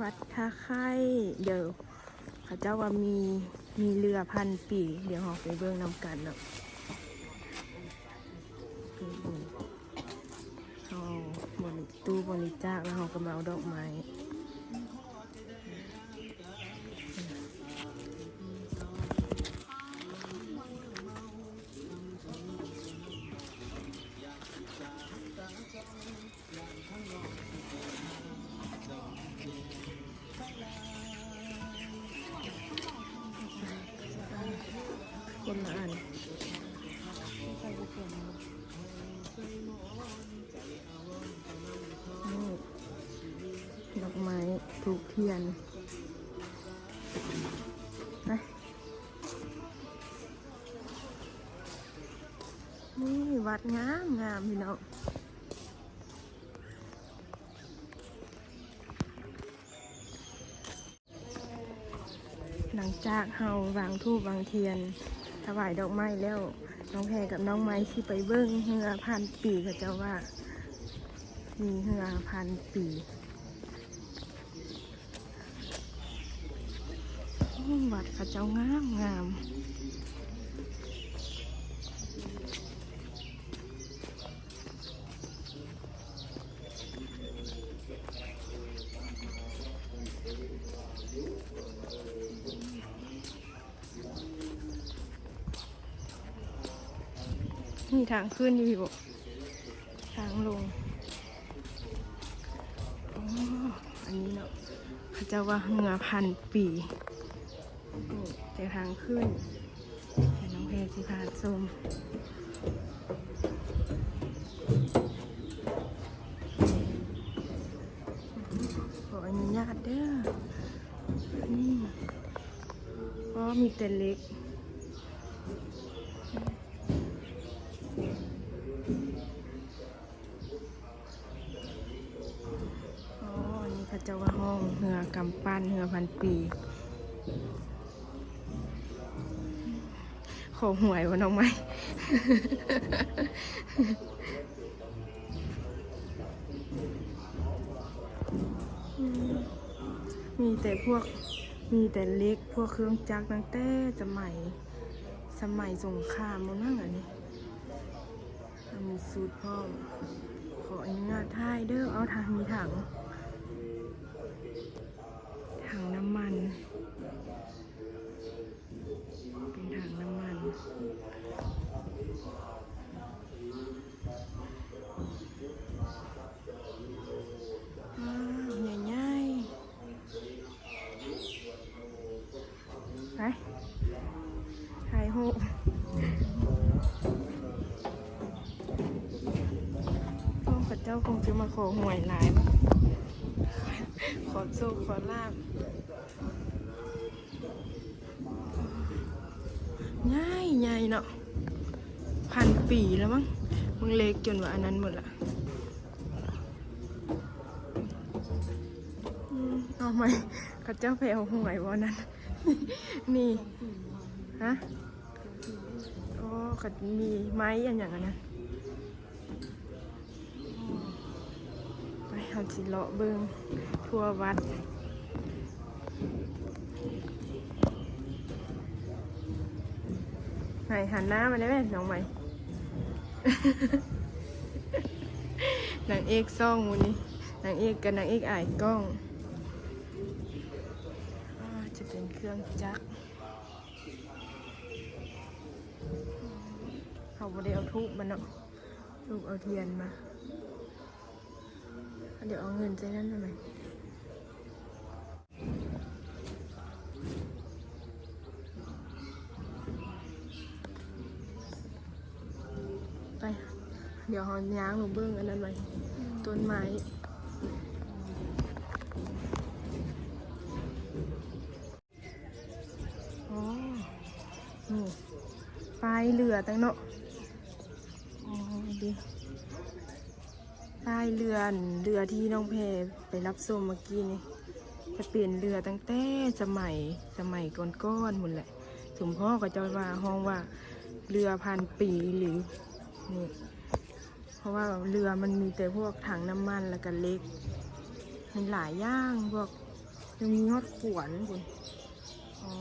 วัดท่าไข่เดี๋ยวเขาเจ้าว่ามีมีเรือพันปี เดี๋ยวหอกไปเบิ่งนำกันเนาะเบิ่งเขาบริตู้บริจาคแล้วเขาก็มาเอาดอกไม้ คนละอันนี่ดอกไม้ถูกเทียนไปนี่วัดงามงามพี่น้องหลังจากเฮาวางทูบวางเทียน ถวายดอกไม้แล้ว น้องแพรกับน้องไม้ที่ไปเบิ้งเฮือพันปีเขาเจ้าว่า มีเฮือพันปีวัดเขาเจ้างามงาม นี่ทางขึ้นอยู่ทางลงอันนี้เนาะเขาเจ้าว่าเฮือพันปีแต่ทางขึ้นเห็นน้องเพรสิพาชมขออนุญาตเด้อนี่เพราะมีแต่เล็ก อ๋ออันนี้ เขาจะว่าห้องเหือกำปั้นเหือพันปีขอหวยวะน้องไหมมีแต่พวกมีแต่เล็กพวกเครื่องจักรตั้งแต่สมัยสมัยสงครามมันนั่งอันนี้อ่มีสูตรพ่อขออนุญาตถ่ายเด้อเอาทางมีถัง ถังน้ำมัน เป็นถังน้ำมันว้าวใหญ่ๆไป ถ่ายรูปพวกข้าเจ้าคงจะมาขอหวยหลายมั้งขอโชคขอลาบใหญ่ใหญ่เนาะพันปีแล้วมั้งมึงเล็กจนว่าอันนั้นหมดละเอาไหมข้าเจ้าไปเอาหวยวันนั้น นี่ ฮะ อ๋อขัดมีไม้อันอย่างนั้นนะไปเอาสิเลาะเบิงทั่ววัดไหนหันหน้ามาได้ไหมน้องใหม่นางเอกซ่องวันนี้นางเอกกับนางเอกอายกล้องอจะเป็นเครื่องจักร เขาบ่ได้เอาทูบมาเนาะทูบเอาเทียนมา เดี๋ยวเอาเงินใส่นั่นทำไมไป เดี๋ยวเขาย้างหนูเบิ้งอันนั้นไหมต้นไม้อ๋อนี่ปลายเรือตั้งเนาะ ดีปลายเรือนเรือที่น้องเพไปรับส้มเมื่อกี้นี่จะเปลี่ยนเรือตั้งแต่สมัยสมัยก่อนๆหมดแหละสมพ่อก็จะว่าห้องว่าเรือพันปีหรือนี่เพราะว่าเรือมันมีแต่พวกถังน้ำมันแล้วก็เล็ก มันหลายย่างพวกยังมีฮอดขวนคุณอ๋อ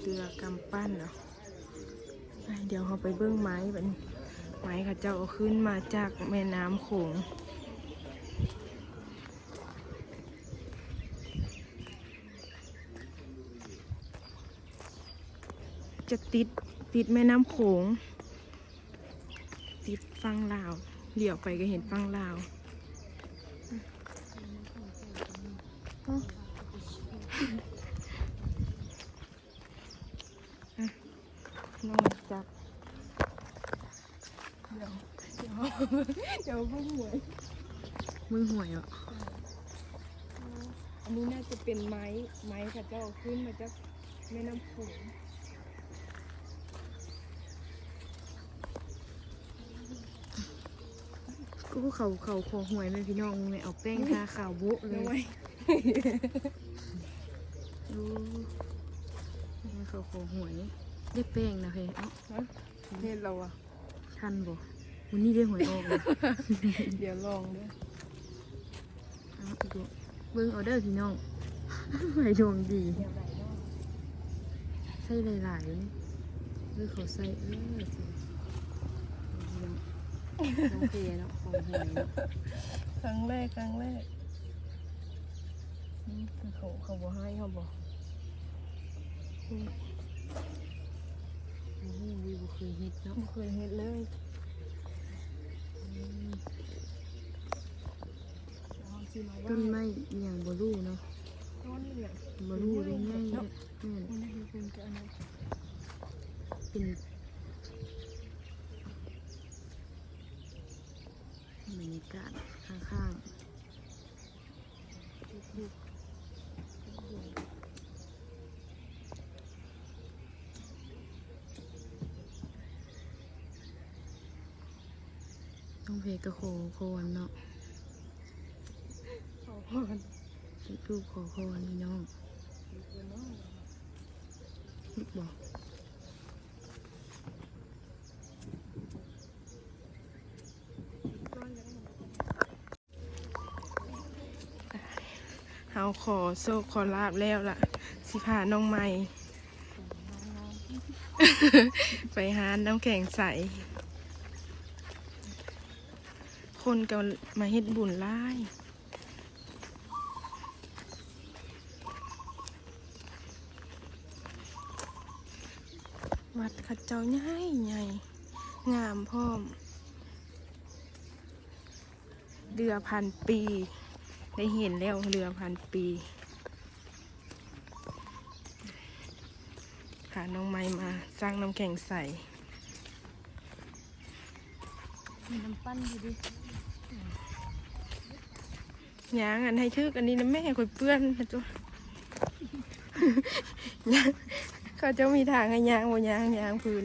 เรือกำปั้นเนาะเดี๋ยวเราไปเบื้องไม้แบัดน ไม้เขาเจ้าขึ้นมาจากแม่น้ำโขงจะติดติดแม่น้ำโขง ติดฟังลาวเดี๋ยวไปก็เห็นฟังลาวอ๋ออะนอกจาก เดี๋ยวเดี๋ยวเดี๋ยวเพิ่งหวยมือหวยอะอันนี้น่าจะเป็นไม้ไม้ค่ะเจ้าเอาขึ้นมาจากแม่น้ำโขงกูเขาเขาขอหวยไหมพี่น้องมึงไม่เอาแป้งทาขาวโบ๊ะเลยยดูเขาขอหวยได้แป้งนะเฮ้ยเอ้าฮะเทศเราอะ ทันบ่วันนี้ได้หวยออกเลยเดี๋ยวลองด้วยเอาอีกแล้วเบิ่งเอาเด้อพี่น้องหวยดวงดีเดี๋ยวไหนเนาะใส่หลายๆนี่เออเขาใส่เออสิน้องเฟยเนาะของหวยเนาะครั้งแรกครั้งแรกนี่คือเขาเขาบอกให้เขาบอกอืมโอ้โหวิว เคยเฮ็ดเนาะไม่เคยเห็นเลยอืมลองชิมเอาต้นไม้อหย่างบ่รู้เนาะต้นเนี่ยบ่รู้ได้ง่ายเนี่ยแม่นมันได้เป็นกันนะเป็นบรรยากาศข้างๆ ต้องเพลก็โคโคนเนาะขอพรรูปขอโคนนี่น้องดีกว่าเนาะลูกบอกเฮาขอโซขอลาบแล้วล่ะ สิพาน้องใหม่ ไปหาน้ำแข็งใส คนก็มาเฮ็ดบุญไล่วัดข้าเจ้าใหญ่ใหญ่งามพร้อม เรือพันปี ได้เห็นแล้วเรือพันปีพาน้องไม้มาสร้างน้ำแข็งใส มีน้ำปั้นอยู่ดิยางอันให้ทึกอันนี้นะแม่คอยเปื้อนนะจ๊ะยางเขาจะมีทางให้ยางบ่ยางยางพื้น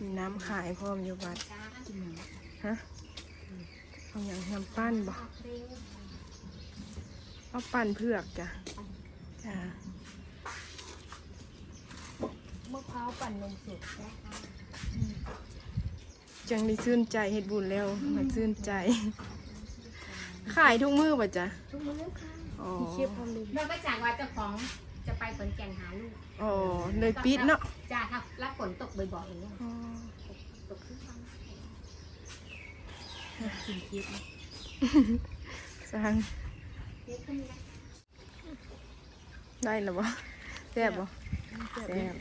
มีน้ำขายพร้อมอยู่บัดกินฮะเอาอย่างน้ำปั้นบ่เอาปั้นเผือกจ้ะ จ้ะมะพร้าวปั่นนมสดจังได้ชื่นใจเฮ็ดบุญแล้วมันชื่นใจ ขายทุกมือป่ะจ๊ะทุกมื้อค่ะอ๋อมีเคียบพร้อมเลยเราก็จากว่าเจ้าของจะไปขอนแก่นหาลูกอ๋อเลยปิดเนาะจ้าครับรับฝนตกบ่อยๆอย่างเงี้ยอ๋อตกทุกวันกินเคียบนะสั่งเยอะขึ้นนะ ได้แล้วบ่แซ่บบ่แซ่บ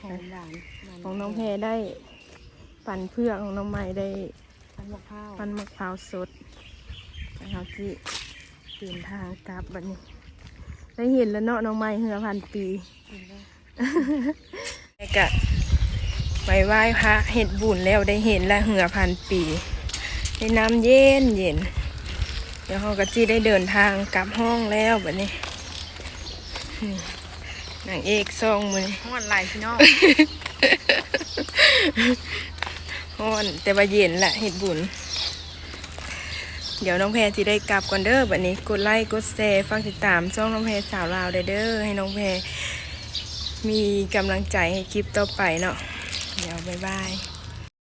ของหวานของน้องแพรได้ ปั่นเพื่อของน้องใหม่ได้ ปั่นมะพร้าวปั่นมะพร้าวสดนะครับที่เดินทางกลับบัดนี้ ได้เห็นแล้วเนาะน้องใหม่เหือพันปีกินได้แกไปไหว้พระเห็ดบุญแล้วได้เห็นและเหือพันปีได้น้ำเย็นเย็น เดี๋ยวเขาก็จีได้เดินทางกลับห้องแล้วแบบนี้นี่นางเอกซองมือนี้ห้อนไหลพี่น้องฮ้อนแต่ว่าเย็นแหละเห็ดบุญ เดี๋ยวน้องแพรจีได้กลับก่อนเด้อแบบนี้กดไลค์กดแชร์ฝากติดตามช่องน้องแพรสาวลาวได้เด้อให้น้องแพรมีกำลังใจให้คลิปต่อไปเนาะเดี๋ยวบ๊ายบาย